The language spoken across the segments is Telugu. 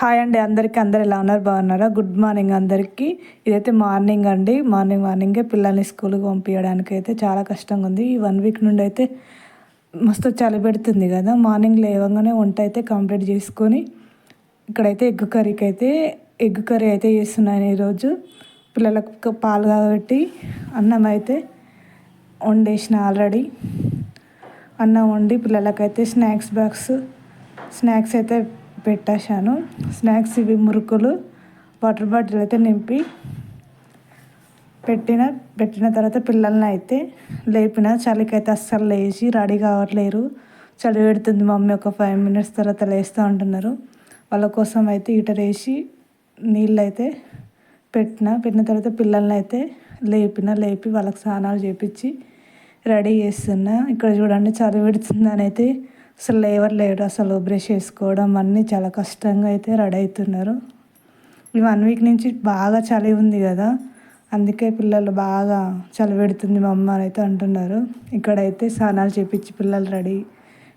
హాయ్ అండి అందరికీ అందరు ఎలా ఉన్నారు? బాగున్నారా? గుడ్ మార్నింగ్ అందరికీ. ఇదైతే మార్నింగ్ అండి. మార్నింగ్ మార్నింగే పిల్లల్ని స్కూల్కి పంపించడానికి అయితే చాలా కష్టంగా ఉంది. ఈ వన్ వీక్ నుండి అయితే మస్తు చలి పెడుతుంది కదా. మార్నింగ్ లేవగానే వంట అయితే కంప్లీట్ చేసుకొని ఇక్కడైతే ఎగ్ కర్రీకి అయితే ఎగ్ కర్రీ అయితే చేస్తున్నాను ఈరోజు. పిల్లలకు పాలు కాబట్టి అన్నం అయితే వండేసిన ఆల్రెడీ. అన్నం వండి పిల్లలకైతే స్నాక్స్ బాక్స్ స్నాక్స్ అయితే పెట్టేశాను. స్నాక్స్ ఇవి మురుకులు వాటర్ బాటిల్ అయితే నింపి పెట్టిన పెట్టిన తర్వాత పిల్లల్ని అయితే లేపిన. చలికైతే అస్సలు లేచి రెడీ కావట్లేరు. చలి పెడుతుంది మమ్మీ ఒక ఫైవ్ మినిట్స్ తర్వాత లేస్తూ ఉంటున్నారు వాళ్ళ కోసం అయితే హీటర్ వేసి నీళ్ళు అయితే పెట్టిన పెట్టిన తర్వాత పిల్లల్ని అయితే లేపిన లేపి వాళ్ళకి స్నానాలు చేపించి రెడీ చేస్తున్నా. ఇక్కడ చూడండి చలి పెడుతుందని అయితే అసలు లేవర్ లేడు అసలు బ్రష్ చేసుకోవడం అన్నీ చాలా కష్టంగా అయితే రెడీ అవుతున్నారు. ఈ వన్ వీక్ నుంచి బాగా చలి ఉంది కదా అందుకే పిల్లలు బాగా చలి పెడుతుంది మా అమ్మ అయితే అంటున్నారు. ఇక్కడైతే స్నానాలు చేపించి పిల్లలు రెడీ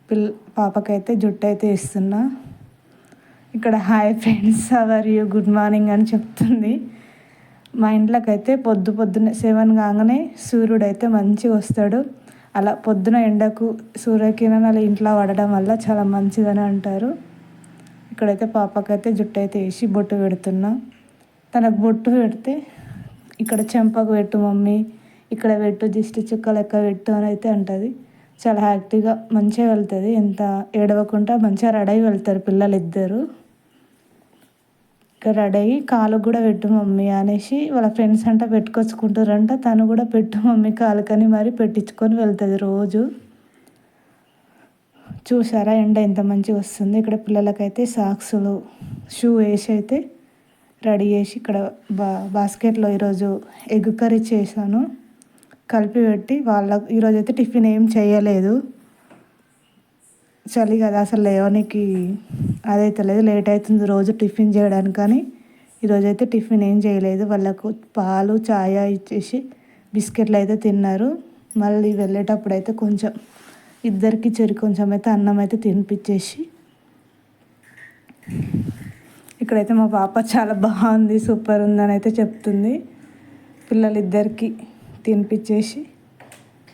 పిల్ల పాపకైతే జుట్టు అయితే ఇస్తున్నా ఇక్కడ hi friends how are you good morning అని చెప్తుంది. మా ఇంట్లోకి అయితే పొద్దు పొద్దున్నే సెవెన్ కాగానే సూర్యుడు అయితే మంచిగా వస్తాడు. అలా పొద్దున ఎండకు సూర్యకిరణాలు ఇంట్లో పడడం వల్ల చాలా మంచిదని అంటారు. ఇక్కడైతే పాపకైతే జుట్టు అయితే వేసి బొట్టు పెడుతున్నా. తనకు బొట్టు పెడితే ఇక్కడ చెంపకు పెట్టు మమ్మీ ఇక్కడ పెట్టు దిష్టి చుక్క లెక్క పెట్టు అని అయితే అంటుంది. చాలా హ్యాపీగా మంచిగా వెళ్తుంది. ఎంత ఏడవకుండా మంచిగా రెడీ అయి వెళ్తారు పిల్లలు ఇద్దరు రెడీ అయ్యి కాలుకు కూడా పెట్టు మమ్మీ అనేసి వాళ్ళ ఫ్రెండ్స్ అంట పెట్టుకొచ్చుకుంటారంట తను కూడా పెట్టు మమ్మీ కాలుకని మరి పెట్టించుకొని వెళ్తుంది రోజు. చూసారా ఎండ ఎంత మంచిగా వస్తుంది. ఇక్కడ పిల్లలకైతే సాక్సులు షూ వేసి అయితే రెడీ చేసి ఇక్కడ బా బాస్కెట్లో ఈరోజు ఎగ్ కర్రీ చేశాను. కలిపి పెట్టి వాళ్ళ ఈరోజు అయితే టిఫిన్ ఏం చేయలేదు. చలి కదా అసలు లేవనికి అదైతే లేదు. లేట్ అవుతుంది రోజు టిఫిన్ చేయడానికి కానీ ఈరోజు అయితే టిఫిన్ ఏం చేయలేదు. వాళ్ళకు పాలు ఛాయ ఇచ్చేసి బిస్కెట్లు అయితే తిన్నారు. మళ్ళీ వెళ్ళేటప్పుడు అయితే కొంచెం ఇద్దరికి చెరి కొంచెం అయితే అన్నం అయితే తినిపించేసి ఇక్కడైతే మా పాప చాలా బాగుంది సూపర్ ఉందని అయితే చెప్తుంది. పిల్లలిద్దరికి తినిపించేసి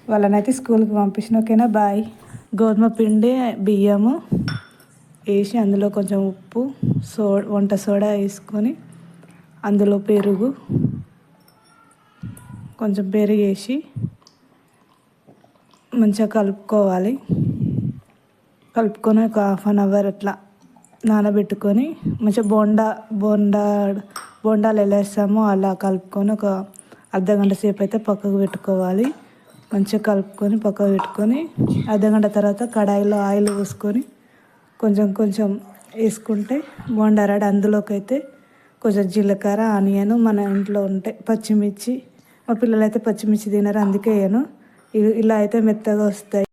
వాళ్ళనైతే స్కూల్కి పంపించిన. ఓకేనా? బాయ్. గోధుమ పిండి బియ్యము వేసి అందులో కొంచెం ఉప్పు సో వంట సోడా వేసుకొని అందులో పెరుగు కొంచెం పెరుగు వేసి మంచిగా కలుపుకోవాలి. కలుపుకొని ఒక హాఫ్ అన్ అవర్ అట్లా నానబెట్టుకొని మంచిగా బోండా బోండా బోండాలు ఎలా వేస్తామో అలా కలుపుకొని ఒక అర్ధ గంట సేపు అయితే పక్కకు పెట్టుకోవాలి. మంచిగా కలుపుకొని పక్కకు పెట్టుకొని అర్ధగంట తర్వాత కడాయిలో ఆయిల్ పోసుకొని కొంచెం కొంచెం వేసుకుంటే బోండారాడు అందులోకి అయితే కొంచెం జీలకర్ర ఆనియన్ మన ఇంట్లో ఉంటే పచ్చిమిర్చి. మా పిల్లలు అయితే పచ్చిమిర్చి తినరు అందుకే వేయను. ఇలా అయితే మెత్తగా వస్తాయి.